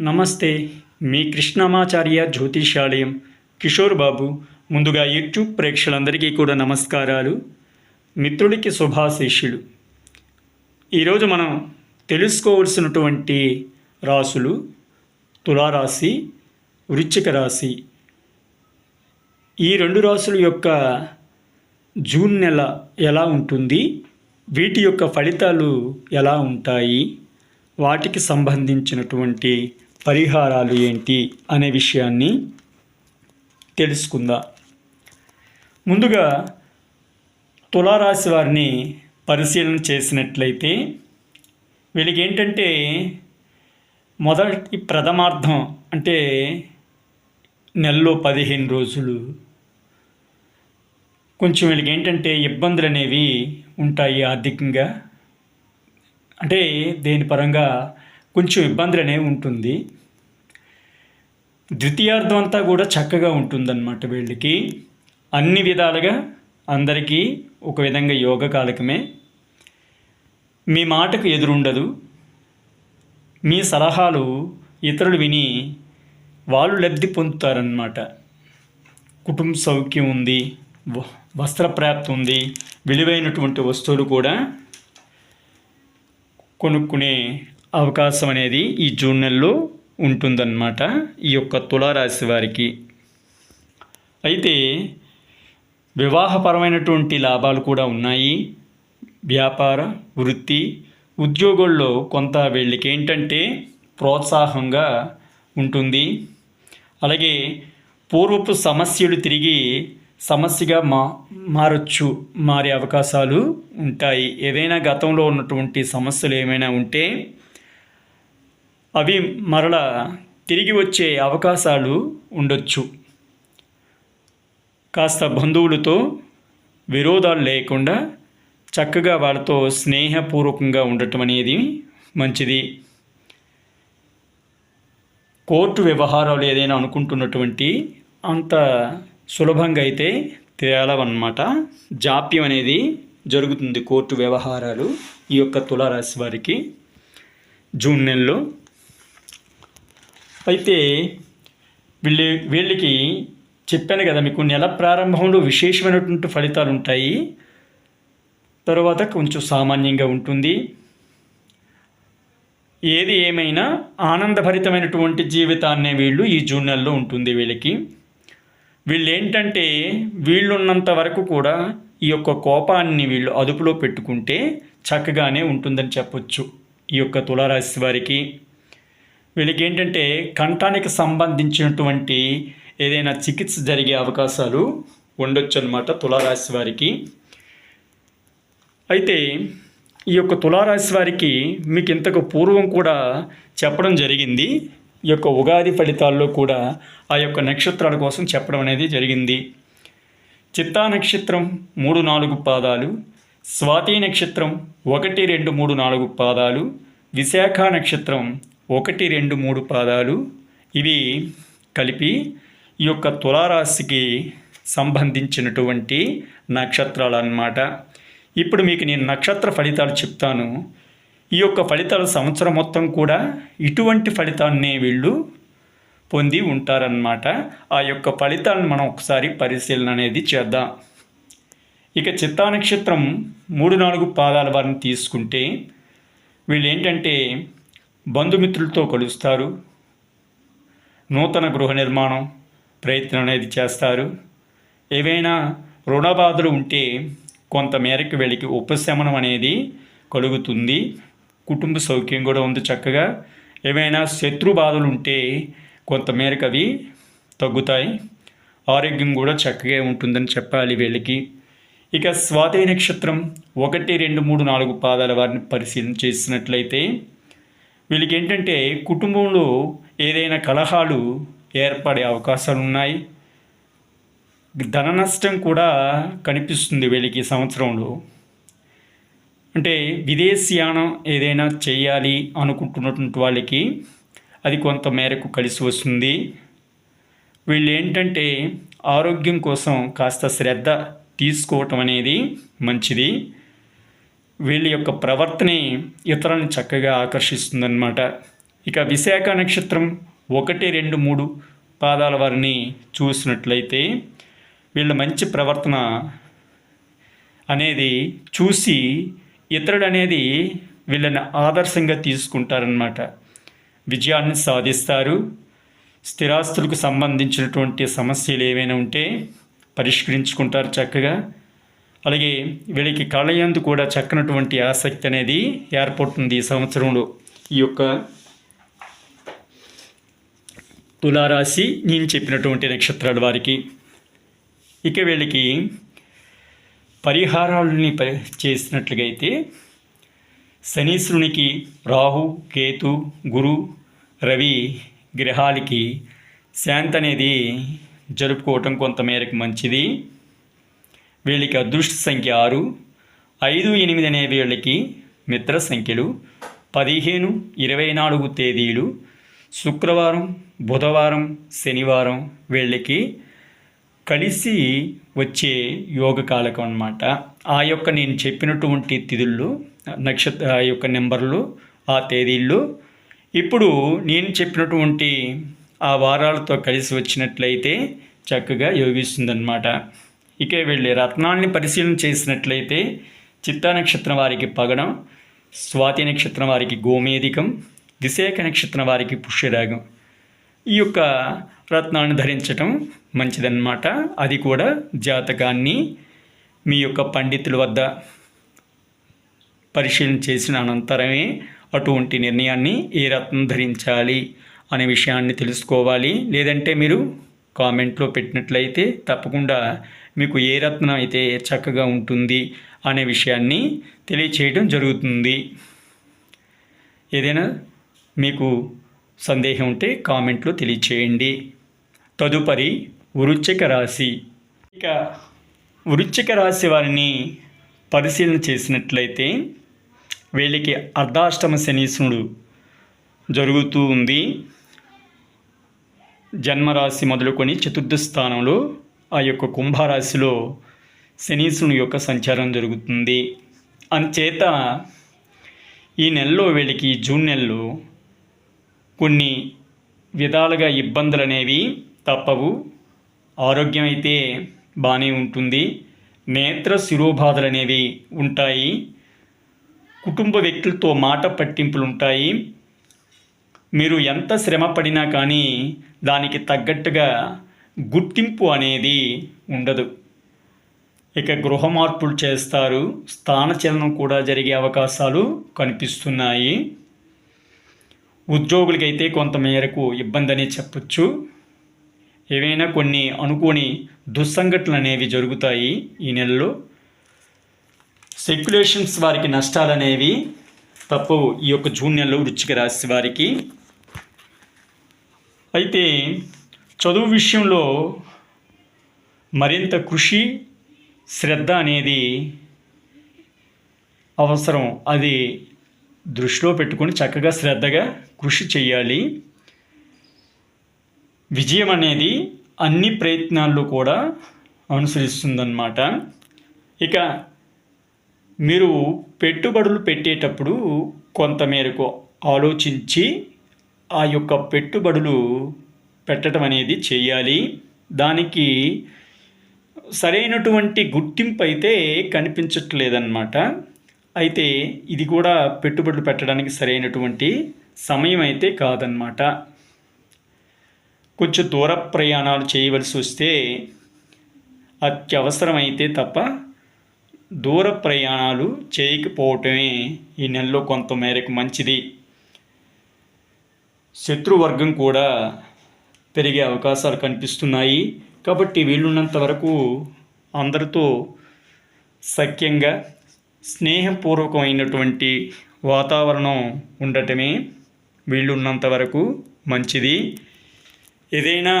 నమస్తే మీ కృష్ణమాచార్య జ్యోతిషాలయం కిషోర్ బాబు. ముందుగా యూట్యూబ్ ప్రేక్షకులందరికీ కూడా నమస్కారాలు. మిత్రుడికి శుభాశీష్యులు ఈరోజు మనం తెలుసుకోవాల్సినటువంటి రాసులు తులారాశి వృచ్చిక రాశి. ఈ రెండు రాసుల యొక్క జూన్ నెల ఎలా ఉంటుంది? వీటి యొక్క ఫలితాలు ఎలా ఉంటాయి? వాటికి సంబంధించినటువంటి పరిహారాలు ఏంటి అనే విషయాన్ని తెలుసుకుందాం. ముందుగా తులారాశి వారిని పరిశీలన చేసినట్లయితే వీళ్ళకి ఏంటంటే మొదటి ప్రథమార్థం అంటే నెలలో పదిహేను రోజులు. కొంచెం వీళ్ళకి ఏంటంటే ఇబ్బందులు అనేవి ఉంటాయి ఆర్థికంగా. అంటే దేని పరంగా కొంచెం ఇబ్బందులు అనేవి ఉంటుంది. ద్వితీయార్థం అంతా కూడా చక్కగా ఉంటుందన్నమాట వీళ్ళకి. అన్ని విధాలుగా అందరికీ ఒక విధంగా యోగ కాలకమే మీ మాటకు ఎదురుండదు. మీ సలహాలు ఇతరులు విని వాళ్ళు లబ్ధి పొందుతారన్నమాట. కుటుంబ సౌఖ్యం ఉంది వస్త్ర వస్త్రప్రాప్తి ఉంది విలువైనటువంటి వస్తువులు కూడా కొనుక్కునే అవకాశం అనేది ఈ జూన్ నెలలో ఉంటుందన్నమాట ఈ యొక్క తులారాశి వారికి. అయితే వివాహపరమైనటువంటి లాభాలు కూడా ఉన్నాయి. వ్యాపార వృత్తి ఉద్యోగుల్లో కొంత వీళ్ళకి ఏంటంటే ప్రోత్సాహంగా ఉంటుంది. అలాగే పూర్వపు సమస్యలు తిరిగి సమస్యగా మా మారచ్చు మారే అవకాశాలు ఉంటాయి. ఏదైనా గతంలో ఉన్నటువంటి సమస్యలు ఏమైనా ఉంటే అవి మరల తిరిగి వచ్చే అవకాశాలు ఉండొచ్చు. కాస్త బంధువులతో విరోధాలు లేకుండా చక్కగా వాళ్ళతో స్నేహపూర్వకంగా ఉండటం అనేది మంచిది. కోర్టు వ్యవహారాలు ఏదైనా అనుకుంటున్నటువంటి అంత సులభంగా అయితే తేలవన్నమాట. జాప్యం అనేది జరుగుతుంది కోర్టు వ్యవహారాలు ఈ యొక్క తులారాశి వారికి. జూన్ నెలలో అయితే వీళ్ళు వీళ్ళకి చెప్పాను కదా మీకు నెల ప్రారంభంలో విశేషమైనటువంటి ఫలితాలు ఉంటాయి. తర్వాత కొంచెం సామాన్యంగా ఉంటుంది. ఏది ఏమైనా ఆనందభరితమైనటువంటి జీవితాన్నే వీళ్ళు ఈ జూన్ నెలలో ఉంటుంది వీళ్ళకి. వీళ్ళు ఏంటంటే వీళ్ళున్నంత వరకు కూడా ఈ యొక్క కోపాన్ని వీళ్ళు అదుపులో పెట్టుకుంటే చక్కగానే ఉంటుందని చెప్పొచ్చు ఈ యొక్క తులారాశి వారికి. వీళ్ళకి ఏంటంటే కంఠానికి సంబంధించినటువంటి ఏదైనా చికిత్స జరిగే అవకాశాలు ఉండొచ్చు అనమాట తులారాశి వారికి. అయితే ఈ యొక్క తులారాశి వారికి మీకు ఇంతకు పూర్వం కూడా చెప్పడం జరిగింది. ఈ యొక్క ఉగాది ఫలితాల్లో కూడా ఆ యొక్క నక్షత్రాల కోసం చెప్పడం అనేది జరిగింది. చిత్తా నక్షత్రం మూడు నాలుగు పాదాలు స్వాతి నక్షత్రం ఒకటి రెండు మూడు నాలుగు పాదాలు విశాఖ నక్షత్రం ఒకటి రెండు మూడు పాదాలు ఇవి కలిపి ఈ యొక్క తులారాశికి సంబంధించినటువంటి నక్షత్రాలు అన్నమాట ఇప్పుడు మీకు నేను నక్షత్ర ఫలితాలు చెప్తాను. ఈ యొక్క ఫలితాలు సంవత్సరం మొత్తం కూడా ఇటువంటి ఫలితాన్నే వీళ్ళు పొంది ఉంటారన్నమాట. ఆ యొక్క ఫలితాలను మనం ఒకసారి పరిశీలన అనేది చేద్దాం. ఇక చిత్తా నక్షత్రం మూడు నాలుగు పాదాల వారిని తీసుకుంటే వీళ్ళు ఏంటంటే బంధుమిత్రులతో కలుస్తారు. నూతన గృహ నిర్మాణం ప్రయత్నం అనేది చేస్తారు. ఏవైనా రుణబాధలు ఉంటే కొంతమేరకు వీళ్ళకి ఉపశమనం అనేది కలుగుతుంది. కుటుంబ సౌఖ్యం కూడా ఉంది చక్కగా. ఏవైనా శత్రు బాధలు ఉంటే కొంతమేరకు అవి తగ్గుతాయి. ఆరోగ్యం కూడా చక్కగా ఉంటుందని చెప్పాలి వీళ్ళకి. ఇక స్వాతి నక్షత్రం ఒకటి రెండు మూడు నాలుగు పాదాల వారిని పరిశీలన చేసినట్లయితే వీళ్ళకి ఏంటంటే కుటుంబంలో ఏదైనా కలహాలు ఏర్పడే అవకాశాలు ఉన్నాయి ధన నష్టం కూడా కనిపిస్తుంది వీళ్ళకి సంవత్సరంలో. అంటే విదేశీయానం ఏదైనా చేయాలి అనుకుంటున్నటువంటి వాళ్ళకి అది కొంత మేరకు కలిసి వస్తుంది. వీళ్ళు ఏంటంటే ఆరోగ్యం కోసం కాస్త శ్రద్ధ తీసుకోవటం అనేది మంచిది. వీళ్ళ యొక్క ప్రవర్తనే ఇతరులను చక్కగా ఆకర్షిస్తుందన్నమాట. ఇక విశాఖ నక్షత్రం ఒకటి రెండు మూడు పాదాల వారిని చూసినట్లయితే వీళ్ళ మంచి ప్రవర్తన అనేది చూసి ఇతరుడు అనేది వీళ్ళని ఆదర్శంగా తీసుకుంటారనమాట విజయాన్ని సాధిస్తారు. స్థిరాస్తులకు సంబంధించినటువంటి సమస్యలు ఏవైనా ఉంటే పరిష్కరించుకుంటారు చక్కగా. అలాగే వీళ్ళకి కళయందు కూడా చక్కనటువంటి ఆసక్తి అనేది ఏర్పడుతుంది ఈ సంవత్సరంలో. ఈ యొక్క తులారాశి నేను చెప్పినటువంటి నక్షత్రాల వారికి. ఇక వీళ్ళకి పరిహారాలని పరి చేసినట్లుగా అయితే శనీశ్వరునికి రాహు కేతు గురు రవి గ్రహాలకి శాంతి అనేది జరుపుకోవటం కొంతమేరకు మంచిది. వీళ్ళకి అదృష్ట సంఖ్య ఆరు ఐదు ఎనిమిది అనే వీళ్ళకి మిత్ర సంఖ్యలు పదిహేను ఇరవై నాలుగు తేదీలు శుక్రవారం బుధవారం శనివారం వీళ్ళకి కలిసి వచ్చే యోగ కాలకం అనమాట ఆ యొక్క నేను చెప్పినటువంటి తిథుల్లో నక్షత్ర ఆ యొక్క నెంబర్లు ఆ తేదీల్లో ఇప్పుడు నేను చెప్పినటువంటి ఆ వారాలతో కలిసి వచ్చినట్లయితే చక్కగా యోగిస్తుందన్నమాట. ఇక వెళ్ళి రత్నాల్ని పరిశీలన చేసినట్లయితే చిత్తా నక్షత్రం వారికి పగడం స్వాతి నక్షత్రం వారికి గోమేధికం దిశేఖ నక్షత్రం వారికి పుష్యరాగం. ఈ యొక్క రత్నాన్ని ధరించటం మంచిదన్నమాట. అది కూడా జాతకాన్ని మీ యొక్క పండితుల వద్ద పరిశీలన చేసిన అనంతరమే అటువంటి నిర్ణయాన్ని ఏ రత్నం ధరించాలి అనే విషయాన్ని తెలుసుకోవాలి. లేదంటే మీరు కామెంట్లో పెట్టినట్లయితే తప్పకుండా మీకు ఏ రత్నం అయితే చక్కగా ఉంటుంది అనే విషయాన్ని తెలియచేయడం జరుగుతుంది. ఏదైనా మీకు సందేహం ఉంటే కామెంట్లో తెలియచేయండి. తదుపరి వృచ్చిక రాశి. ఇక వృచ్చిక రాశి వారిని పరిశీలన చేసినట్లయితే వీళ్ళకి అర్ధాష్టమ శనీసుడు జరుగుతూ ఉంది. జన్మరాశి మొదలుకొని చతుర్థ స్థానంలో ఆ యొక్క కుంభరాశిలో శనీసుని యొక్క సంచారం జరుగుతుంది. అంచేత ఈ నెలలో వీళ్ళకి జూన్ నెలలో కొన్ని విధాలుగా ఇబ్బందులు అనేవి తప్పవు. ఆరోగ్యం అయితే బాగానే ఉంటుంది. నేత్ర శిరోబాధలు అనేవి ఉంటాయి. కుటుంబ వ్యక్తులతో మాట పట్టింపులు ఉంటాయి. మీరు ఎంత శ్రమ పడినా కానీ దానికి తగ్గట్టుగా గుర్తింపు అనేది ఉండదు. ఇక గృహ మార్పులు చేస్తారు స్థానచలనం కూడా జరిగే అవకాశాలు కనిపిస్తున్నాయి. ఉద్యోగులకైతే కొంతమేరకు ఇబ్బంది అనే చెప్పొచ్చు. ఏవైనా కొన్ని అనుకోని దుస్సంఘటనలు అనేవి జరుగుతాయి ఈ నెలలో. సెక్యులేషన్స్ వారికి నష్టాలు అనేవి తప్పవు ఈ యొక్క జూన్ నెలలో వృచ్చిక రాశి వారికి. అయితే చదువు విషయంలో మరింత కృషి శ్రద్ధ అనేది అవసరం. అది దృష్టిలో పెట్టుకొని చక్కగా శ్రద్ధగా కృషి చేయాలి. విజయం అనేది అన్ని ప్రయత్నాల్లో కూడా అనుసరిస్తుందన్నమాట. ఇక మీరు పెట్టుబడులు పెట్టేటప్పుడు కొంతమేరకు ఆలోచించి ఆ యొక్క పెట్టుబడులు పెట్టడం అనేది చేయాలి. దానికి సరైనటువంటి గుర్తింపు అయితే కనిపించట్లేదన్నమాట. అయితే ఇది కూడా పెట్టుబడులు పెట్టడానికి సరైనటువంటి సమయం అయితే కాదన్నమాట. కొంచెం దూర ప్రయాణాలు చేయవలసి వస్తే అత్యవసరమైతే తప్ప దూర ప్రయాణాలు చేయకపోవటమే ఈ నెలలో కొంత మేరకు మంచిది. శత్రువర్గం కూడా పెరిగే అవకాశాలు కనిపిస్తున్నాయి. కాబట్టి వీలున్నంత వరకు అందరితో సఖ్యంగా స్నేహపూర్వకమైనటువంటి వాతావరణం ఉండటమే వీళ్ళున్నంత వరకు మంచిది. ఏదైనా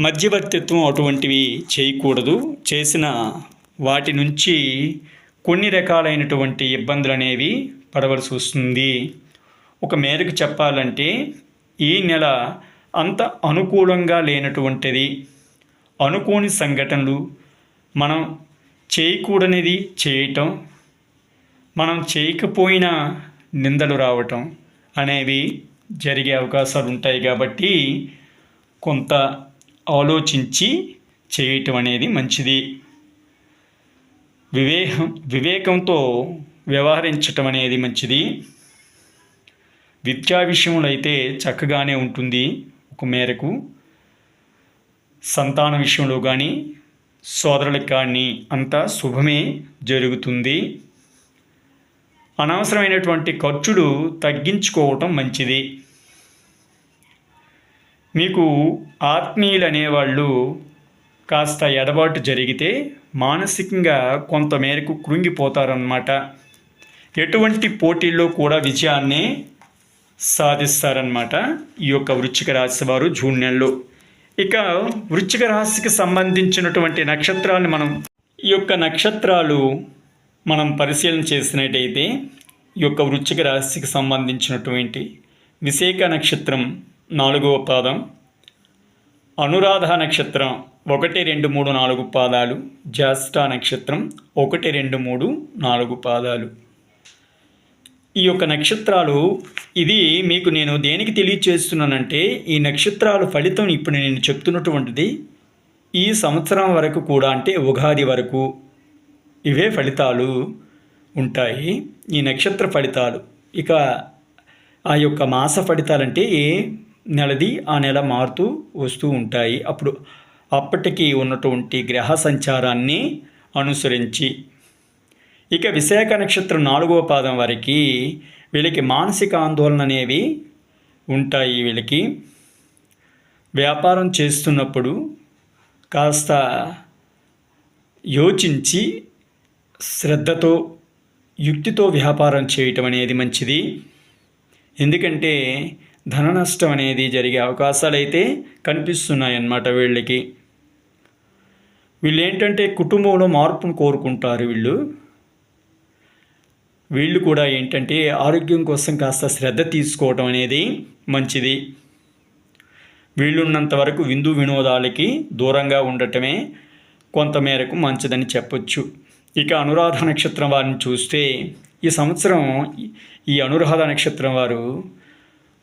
మధ్యవర్తిత్వం అటువంటివి చేయకూడదు. చేసిన వాటి నుంచి కొన్ని రకాలైనటువంటి ఇబ్బందులు అనేవి పడవలసి వస్తుంది. ఒక మేరకు చెప్పాలంటే ఈ నెల అంత అనుకూలంగా లేనటువంటిది. అనుకోని సంఘటనలు మనం చేయకూడనిది చేయటం మనం చేయకపోయినా నిందలు రావటం అనేవి జరిగే అవకాశాలు ఉంటాయి కాబట్టి కొంత ఆలోచించి చేయటం అనేది మంచిది. వివేహం వివేకంతో వ్యవహరించటం అనేది మంచిది. విద్యా విషయంలో అయితే చక్కగానే ఉంటుంది. మేరకు సంతాన విషయంలో కానీ సోదరులకు కానీ అంతా శుభమే జరుగుతుంది. అనవసరమైనటువంటి ఖర్చులు తగ్గించుకోవటం మంచిది. మీకు ఆత్మీయులు అనేవాళ్ళు కాస్త ఎడబాటు జరిగితే మానసికంగా కొంతమేరకు కృంగిపోతారన్నమాట. ఎటువంటి పోటీల్లో కూడా విజయాన్ని సాధిస్తారనమాట ఈ యొక్క వృచ్చిక రాశి వారు జూన్ నెలలో. ఇక వృచ్చిక రాశికి సంబంధించినటువంటి నక్షత్రాలను మనం ఈ యొక్క నక్షత్రాలు మనం పరిశీలన చేసినట్టయితే ఈ యొక్క వృచ్చిక రాశికి సంబంధించినటువంటి విశాఖ నక్షత్రం నాలుగవ పాదం అనురాధ నక్షత్రం ఒకటి రెండు మూడు నాలుగు పాదాలు జ్యేష్ఠ నక్షత్రం ఒకటి రెండు మూడు నాలుగు పాదాలు. ఈ యొక్క నక్షత్రాలు ఇది మీకు నేను దేనికి తెలియచేస్తున్నానంటే ఈ నక్షత్రాల ఫలితం ఇప్పుడు నేను చెప్తున్నటువంటిది ఈ సంవత్సరం వరకు కూడా అంటే ఉగాది వరకు ఇవే ఫలితాలు ఉంటాయి. ఈ నక్షత్ర ఫలితాలు ఇక ఆ యొక్క మాస ఫలితాలంటే ఏ నెలది ఆ నెల మారుతూ వస్తూ ఉంటాయి. అప్పుడు అప్పటికి ఉన్నటువంటి గ్రహ సంచారాన్ని అనుసరించి ఇక విశాఖ నక్షత్రం నాలుగవ పాదం వరకు వీళ్ళకి మానసిక ఆందోళన అనేవి ఉంటాయి వీళ్ళకి. వ్యాపారం చేస్తున్నప్పుడు కాస్త యోచించి శ్రద్ధతో యుక్తితో వ్యాపారం చేయటం అనేది మంచిది. ఎందుకంటే ధన నష్టం అనేది జరిగే అవకాశాలు అయితే కనిపిస్తున్నాయి అన్నమాట వీళ్ళకి. వీళ్ళు ఏంటంటే కుటుంబంలో మార్పును కోరుకుంటారు వీళ్ళు. వీళ్ళు కూడా ఏంటంటే ఆరోగ్యం కోసం కాస్త శ్రద్ధ తీసుకోవటం అనేది మంచిది. వీళ్ళున్నంత వరకు విందు వినోదాలకి దూరంగా ఉండటమే కొంతమేరకు మంచిదని చెప్పొచ్చు. ఇక అనురాధ నక్షత్రం వారిని చూస్తే ఈ సంవత్సరం ఈ అనురాధ నక్షత్రం వారు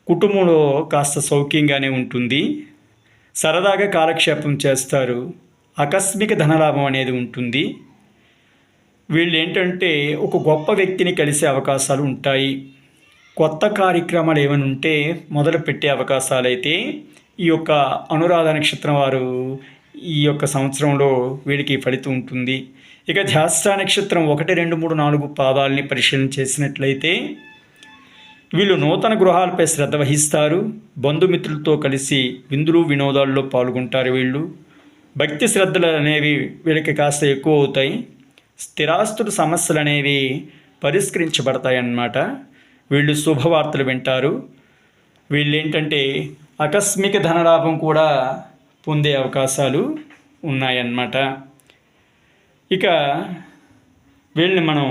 కుటుంబంలో కాస్త సౌఖ్యంగానే ఉంటుంది. సరదాగా కాలక్షేపం చేస్తారు. ఆకస్మిక ధనలాభం అనేది ఉంటుంది. వీళ్ళు ఏంటంటే ఒక గొప్ప వ్యక్తిని కలిసే అవకాశాలు ఉంటాయి. కొత్త కార్యక్రమాలు ఏమైనా ఉంటే మొదలు పెట్టే అవకాశాలు అయితే ఈ యొక్క అనురాధ నక్షత్రం వారు ఈ యొక్క సంవత్సరంలో వీడికి ఫలితం ఉంటుంది. ఇక ధ్యాష్ట నక్షత్రం ఒకటి రెండు మూడు నాలుగు పాదాలని పరిశీలన చేసినట్లయితే వీళ్ళు నూతన గృహాలపై శ్రద్ధ వహిస్తారు. బంధుమిత్రులతో కలిసి విందులు వినోదాల్లో పాల్గొంటారు వీళ్ళు. భక్తి శ్రద్ధలు అనేవి వీళ్ళకి కాస్త ఎక్కువ అవుతాయి. స్థిరాస్తుల సమస్యలు అనేవి పరిష్కరించబడతాయన్నమాట. వీళ్ళు శుభవార్తలు వింటారు. వీళ్ళు ఏంటంటే ఆకస్మిక ధనలాభం కూడా పొందే అవకాశాలు ఉన్నాయన్నమాట. ఇక వీళ్ళని మనం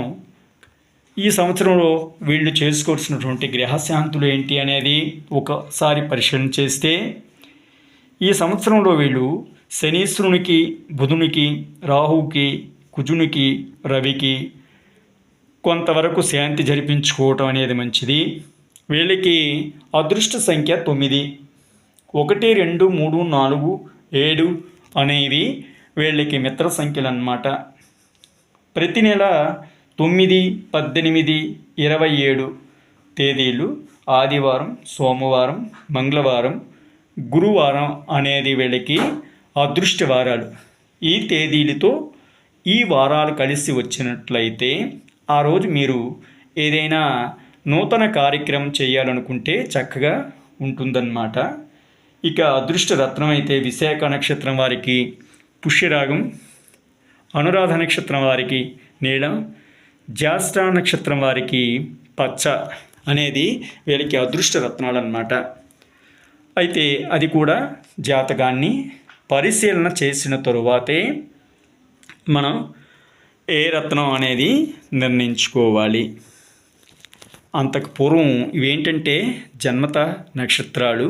ఈ సంవత్సరంలో వీళ్ళు చేసుకోవాల్సినటువంటి గ్రహశాంతులు ఏంటి అనేది ఒకసారి పరిశీలన చేస్తే ఈ సంవత్సరంలో వీళ్ళు శనీశ్వరునికి బుధునికి రాహుకి కుజునికి రవికి కొంతవరకు శాంతి జరిపించుకోవటం అనేది మంచిది. వీళ్ళకి అదృష్ట సంఖ్య తొమ్మిది. ఒకటి రెండు మూడు నాలుగు ఏడు అనేవి వీళ్ళకి మిత్ర సంఖ్యలు అన్నమాట ప్రతి నెల తొమ్మిది పద్దెనిమిది ఇరవై ఏడు తేదీలు ఆదివారం సోమవారం మంగళవారం గురువారం అనేది వీళ్ళకి అదృష్ట వారాలు. ఈ తేదీలతో ఈ వారాలు కలిసి వచ్చినట్లయితే ఆ రోజు మీరు ఏదైనా నూతన కార్యక్రమం చేయాలనుకుంటే చక్కగా ఉంటుందన్నమాట. ఇక అదృష్ట రత్నం అయితే విశాఖ నక్షత్రం వారికి పుష్యరాగం అనురాధ నక్షత్రం వారికి నీలం జ్యేష్ఠ నక్షత్రం వారికి పచ్చ అనేది వీళ్ళకి అదృష్ట రత్నాలు అన్నమాట అయితే అది కూడా జాతకాన్ని పరిశీలన చేసిన తరువాతే మనం ఏ రత్నం అనేది నిర్ణయించుకోవాలి? అంతకు పూర్వం ఇవేంటంటే జన్మత నక్షత్రాలు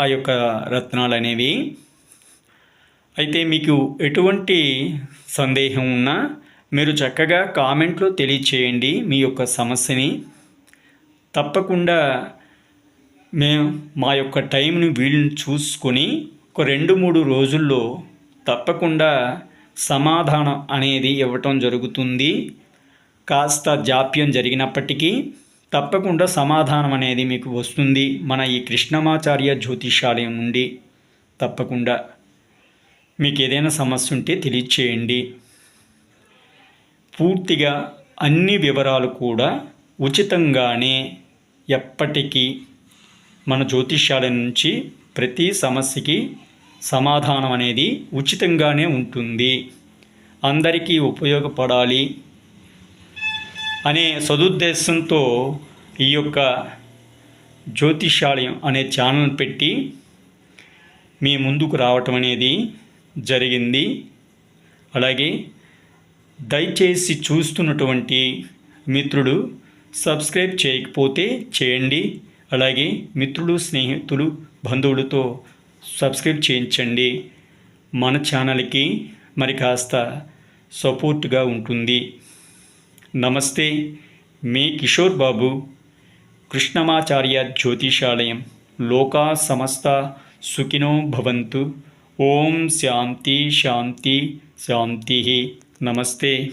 ఆ యొక్క రత్నాలు అనేవి. అయితే మీకు ఎటువంటి సందేహం ఉన్నా మీరు చక్కగా కామెంట్లో తెలియచేయండి మీ యొక్క సమస్యని. తప్పకుండా మేము మా యొక్క టైంని వీళ్ళని చూసుకొని ఒక రెండు మూడు రోజుల్లో తప్పకుండా సమాధానం అనేది ఇవ్వటం జరుగుతుంది. కాస్త జాప్యం జరిగినప్పటికీ తప్పకుండా సమాధానం అనేది మీకు వస్తుంది మన ఈ కృష్ణమాచార్య జ్యోతిషాలయం నుండి. తప్పకుండా. మీకు ఏదైనా సమస్య ఉంటే తెలియచేయండి. పూర్తిగా అన్ని వివరాలు కూడా ఉచితంగానే ఎప్పటికీ మన జ్యోతిష్యాలయం నుంచి ప్రతి సమస్యకి సమాధానం అనేది ఉచితంగానే ఉంటుంది. అందరికీ ఉపయోగపడాలి అనే సదుద్దేశంతో ఈ యొక్క జ్యోతిషాలయం అనే ఛానల్ పెట్టి మీ ముందుకు రావటం అనేది జరిగింది. అలాగే దయచేసి చూస్తున్నటువంటి మిత్రుడు సబ్స్క్రైబ్ చేయకపోతే చేయండి. అలాగే మిత్రులు స్నేహితులు బంధువులతో సబ్స్క్రైబ్ చేయించండి. మన ఛానల్కి మరి కాస్త సపోర్ట్గా ఉంటుంది. నమస్తే మీ కిషోర్ బాబు కృష్ణమాచార్య జ్యోతిషాలయం లోకా సమస్త సుఖినో భవంతు. ఓం శాంతి శాంతి శాంతి. నమస్తే.